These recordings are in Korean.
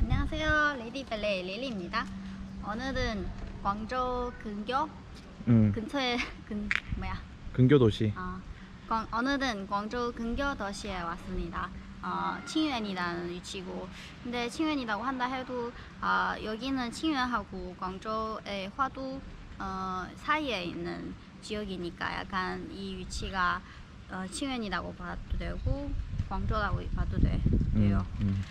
안녕하세요. 레디 벨레 릴리입니다. 오늘은 광저우 근교 응. 근처에 근 뭐야? 근교 도시. 어, 광, 오늘은 광저우 근교 도시에 왔습니다. 어, 칭유엔이라는 위치고, 근데 칭유엔이라고 한다 해도 아, 여기는 칭유엔하고 광저우의 화도 어, 사이에 있는 지역이니까 약간 이 위치가 어, 칭유엔이라고 봐도 되고 광저우라고 봐도 돼- 돼요. 음.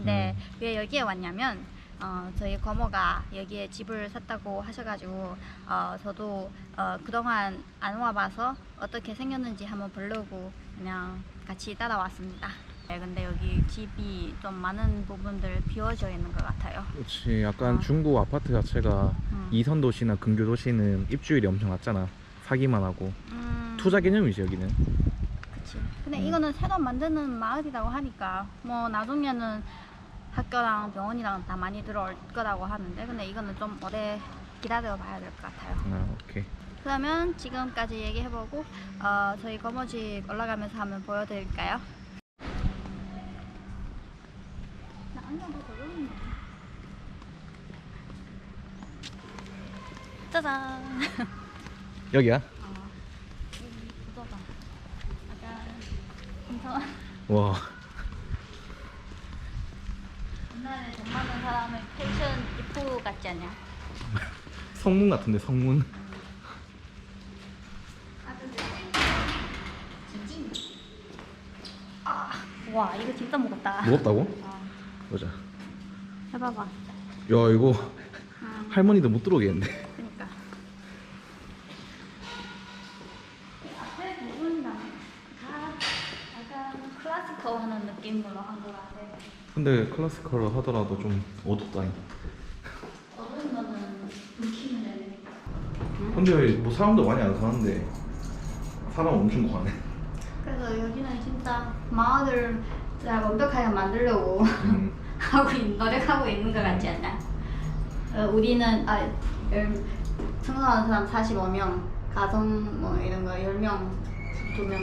근데 왜 여기에 왔냐면 어, 저희 고모가 여기에 집을 샀다고 하셔가지고 어, 저도 어, 그동안 안 와봐서 어떻게 생겼는지 한번 보려고 그냥 같이 따라왔습니다. 네, 근데 여기 집이 좀 많은 부분들 비워져 있는 것 같아요. 그렇지. 약간 어. 중국 아파트 자체가 음. 이선 도시나 근교 도시는 입주율이 엄청 낮잖아. 사기만 하고 음, 투자 개념이지 여기는. 그치. 근데 음. 이거는 새로 만드는 마을이라고 하니까 뭐 나중에는 학교랑 병원이랑 다 많이 들어올 거라고 하는데 근데 이거는 좀 오래 기다려 봐야 될 것 같아요. 아 오케이. 그러면 지금까지 얘기해보고 어, 저희 거머집 올라가면서 한번 보여드릴까요? 나 안경 다 적었네. 짜잔. 여기야? 어, 이 구조가 약간 엄청 와. 많은 사람의 패션 입구 같지 않냐? 성문 같은데 성문. 아, 와 이거 진짜 무겁다. 무겁다고? 어, 보자. 야 해봐봐. 이거 음, 할머니도 못 들어오겠는데. 그러니까. 이 앞에 부분이랑 다 약간 클래시컬하는 느낌으로 한것 같아. 근데 클래시컬 하더라도 좀 어둡다. 어두운 거는 불키면 되니까. 근데 뭐 사람도 많이 안 사는데 사람 엄청 가네. 그래서 여기는 진짜 마을을 진짜 완벽하게 만들려고 음. 하고 있, 노력하고 있는 것 같지 않나? 어, 우리는 아, 열, 청소하는 사람 45명, 가정 뭐 이런 거 10명, 2명.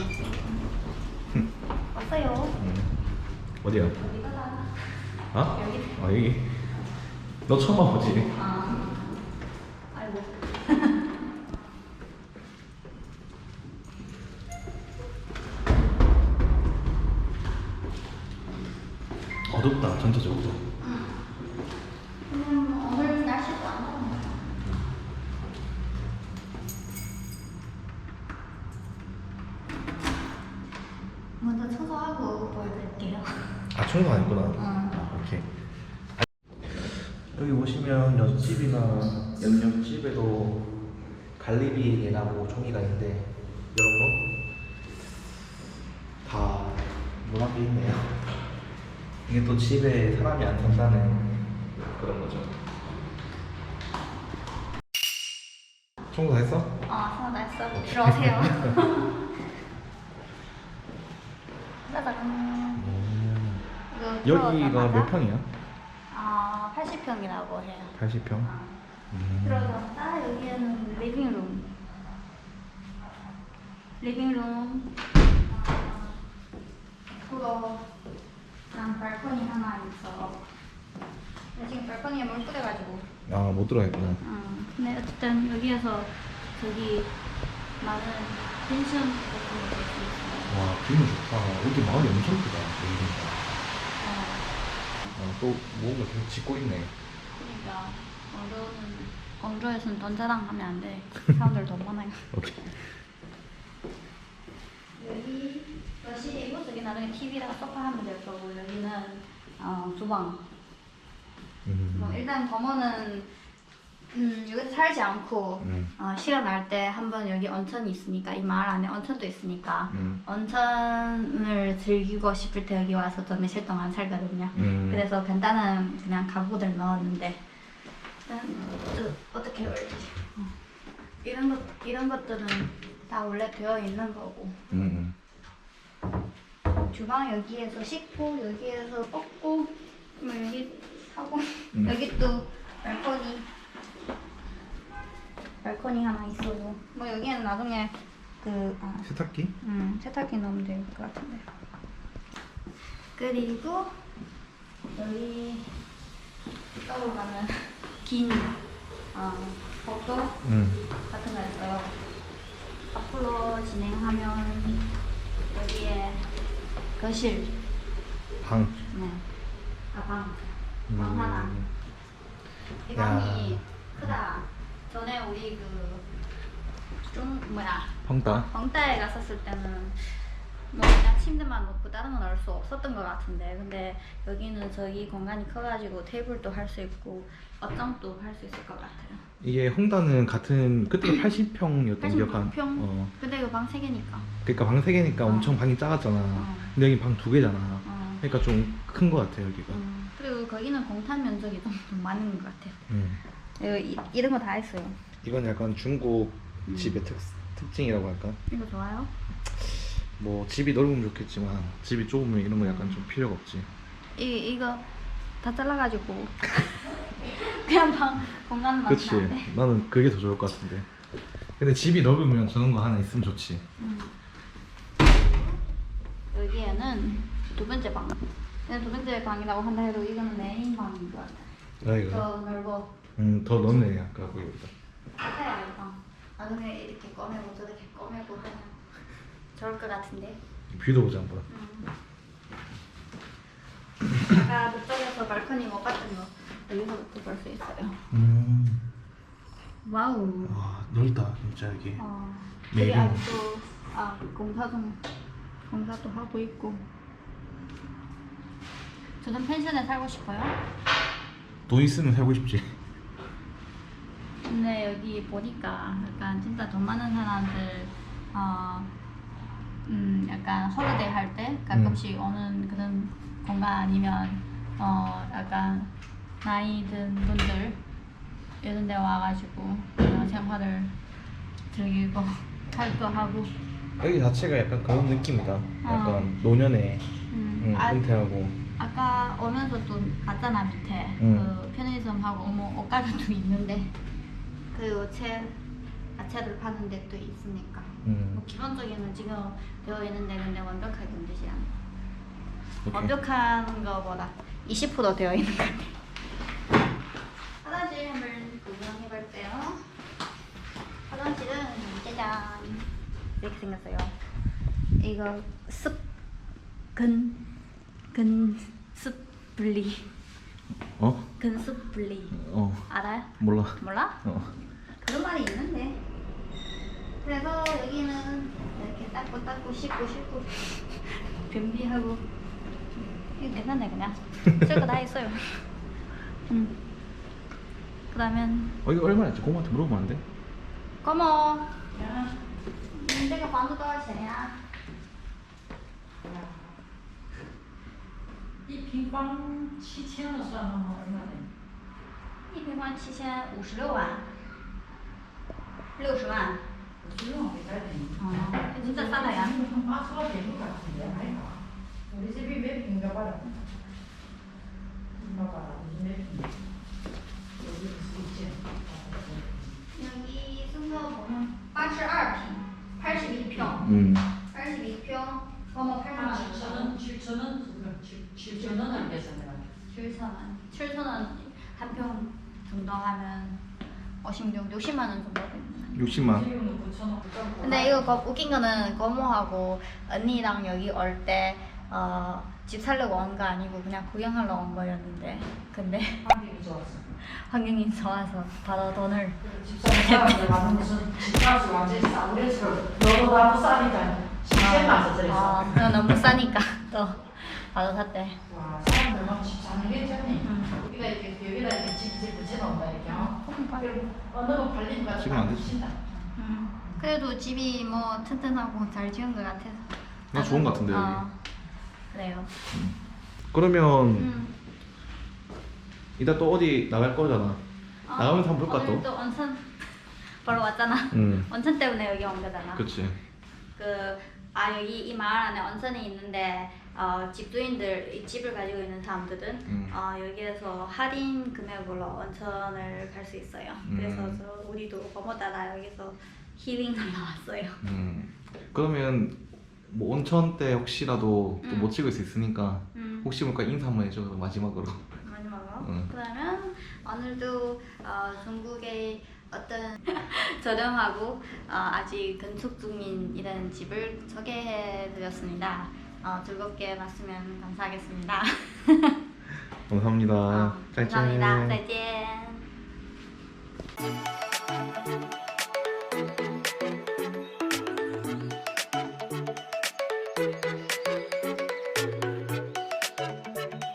왔어요. 음. 어디야? 어디 가자. 아? 여기. 아 여기. 너 처음 와보지? 아, 아이고. 어둡다 전체적으로. 그냥 뭐 오늘 날씨도 안 좋은 먼저 청소하고 보여드릴게요. 아 청소 안 했구나. 응. 아, 오케이. 여기 보시면 옆집이나 옆옆집에도 갈리비 예나고 종이가 있는데 이런 거다 문학에 있네요. 이게 또 집에 사람이 안 산다는 그런 거죠. 청소 다 했어? 아, 청소 다 했어. 들어오세요. 음. 여기가 몇 평이야? 아, 80평이라고 해요. 80평? 아. 음. 들어가자 여기는 리빙룸 리빙룸 그거랑 발코니 하나 있어 지금 발코니에 물 뿌려가지고 아, 못 들어가겠구나. 어, 근데 어쨌든 여기에서 저기 많은 펜션 같은 거 볼 수 있어요 와, 기분 좋다. 여기 마을이 엄청 크다. 여기니까. 어, 어, 또 뭔가 계속 짓고 있네. 그러니까 광저우는 광저우에서는 돈 자랑하면 안 돼 사람들 돈 많아요 오케이. 여기 거실이 고 저기 나중에 TV랑 소파 하면 될 거고 여기는 어, 주방. 음. 뭐 일단 범어는 음, 여기서 살지 않고 음. 어, 시간 날 때 한번 여기 온천이 있으니까 이 마을 안에 온천도 있으니까 음. 온천을 즐기고 싶을 때 여기 와서 또 며칠 동안 살거든요. 음. 그래서 간단한 그냥 가구들 넣었는데 음, 또 어떻게 올리지? 어. 이런 것 이런 것들은 다 원래 되어 있는 거고 음. 주방 여기에서 씻고 여기에서 뻗고 뭐 여기 하고 음. 여기 또 발코니 발코니 하나 있어요. 뭐 여기는 나중에 그 아, 세탁기? 음, 세탁기 넣으면 될 것 같은데. 그리고 여기 떠오르는 긴 어, 복도 음. 같은 거 있어요. 앞으로 진행하면 여기에 거실, 방. 네, 아, 방, 음. 방 하나. 이 야. 방이 크다. 전에 우리 그좀 뭐야 방다. 광따에 갔었을 때는 뭐 그냥 침대만 놓고 다른 건 넣을 수 없었던 것 같은데 근데 여기는 저기 공간이 커가지고 테이블도 할 수 있고 옷장도 할 수 있을 것 같아요. 이게 홍다는 같은 그때 80평이었던 기억한. 80평? 어. 근데 이거 방 3개니까. 그러니까 방세 개니까 어. 엄청 방이 작았잖아. 어. 근데 여기 방두 개잖아. 어. 그러니까 좀큰거 같아 여기가. 음, 그리고 거기는 공탄 면적이 좀, 좀 많은 것 같아요. 음. 이거 이, 이런 거 다 했어요. 이건 약간 중국 음. 집의 특, 특징이라고 할까? 이거 좋아요? 뭐 집이 넓으면 좋겠지만 집이 좁으면 이런 거 약간 좀 필요가 없지. 이 이거 다 잘라가지고 그냥 방 공간만 그치. 안 돼. 나는 그게 더 좋을 것 같은데. 근데 집이 넓으면 저런 거 하나 있으면 좋지. 음. 여기에는 두 번째 방. 두 번째 방이라고 한다 해도 이거는 메인 방인 것 같아. 나 이거. 더 넓어. 음, 더 넓네 아까 거기보다. 같아요 이 방. 나중에 이렇게 꺼내고 저렇게 꺼내고 하면 좋을 것 같은데. 뷰도 보자 한번. 음. 아까 그쪽에서 발코니 못 봤던 거 여기서부터 볼 수 있어요. 음. 와우. 와 넓다 진짜 여기. 어, 네, 여기 이런 아직도 아 공사도 공사도 하고 있고. 저는 펜션에 살고 싶어요. 돈 있으면 살고 싶지. 근데 여기 보니까 약간 진짜 돈 많은 사람들 어, 음 약간 홀리데이 할 때 가끔씩 오는 그런 공간 아니면 어 약간 나이 든 분들 이런 데 와가지고 그냥 생활을 즐기고 활동하고 여기 자체가 약간 그런 느낌이다. 약간 노년에 음, 응, 아, 은퇴하고. 아까 오면서 또 봤잖아 밑에 응. 그 편의점 하고 어머 옷가게도 있는데 그 어체 야채를 파는 데도 있으니까? 음. 뭐 기본적인은 지금 되어 있는데 근데 완벽하게 되지 않아 오케이. 완벽한 거보다 20% 되어 있는 것 같아 화장실 한번 구경해 볼게요. 화장실은 짜잔 이렇게 생겼어요. 이거 습 근, 근습 분리. 어? 근수분리. 어 알아요? 몰라. 몰라? 어. 그런 말이 있는데. 그래서 여기는 이렇게 닦고 닦고 씻고 씻고. 변비하고. 괜찮네 그냥. 쓸거 다 했어요. 음. 그 다음엔 어 이거 얼마나 했지? 고모한테 물어보면 안 돼? 고모. 내가 반도 떨어지냐 一平方七千了，算了吗？哎妈嘞！一平方七千五十六万，六十万。啊，你这算哪样？ 계산해가 7,000원. 7,000원 한평 정도 하면 56, 60만 원 정도 되는. 60만. 지금은 9천 원. 근데 이거 거, 웃긴 거는 고모하고 언니랑 여기 올 때 어, 집 살려고 온 거 아니고 그냥 구경하러 온 거였는데 근데 환경이 좋았어. 환경이 좋아서 바로 돈을 집사람 사람들 가서 무슨 집값이 완전히 싸구려서 너무 다 싸니까 맞아 어, 그래서. 어, 너무 싸니까 또 바로 샀대. 와 사람들 막 쉽지 않겠잖니. 응. 여기다 이렇게 여기다 이렇게 집집 붙여놓는다 이렇게. 어? 어느 거 발리니까 지금 안 되지. 붙인다. 음. 그래도 집이 뭐 튼튼하고 잘 지은 것 같아서. 아, 좋은 것 같은데, 어, 그래요. 그러면 음. 이따 또 어디 나갈 거잖아. 어, 나가면서 한번 볼까, 오늘 또? 또 온천 보러 왔잖아. 응. 온천 때문에 여기 온 거잖아. 그치. 그, 아 여기 이 마을 안에 온천이 있는데 어, 집주인들 이 집을 가지고 있는 사람들은 음. 어, 여기에서 할인 금액으로 온천을 갈 수 있어요. 그래서 음. 저 우리도 범어 따라 여기서 힐링하러 왔어요. 음. 그러면 뭐 온천 때 혹시라도 또 음. 못 찍을 수 있으니까 음. 혹시 모르니까 인사 한번 해줘 마지막으로. 마지막으로. 응. 그러면 오늘도 어, 중국의 어떤 저렴하고 어, 아직 건축 중인 이런 집을 소개해 드렸습니다. 어, 즐겁게 봤으면 감사하겠습니다. 감사합니다. 어. 감사합니다. 再见。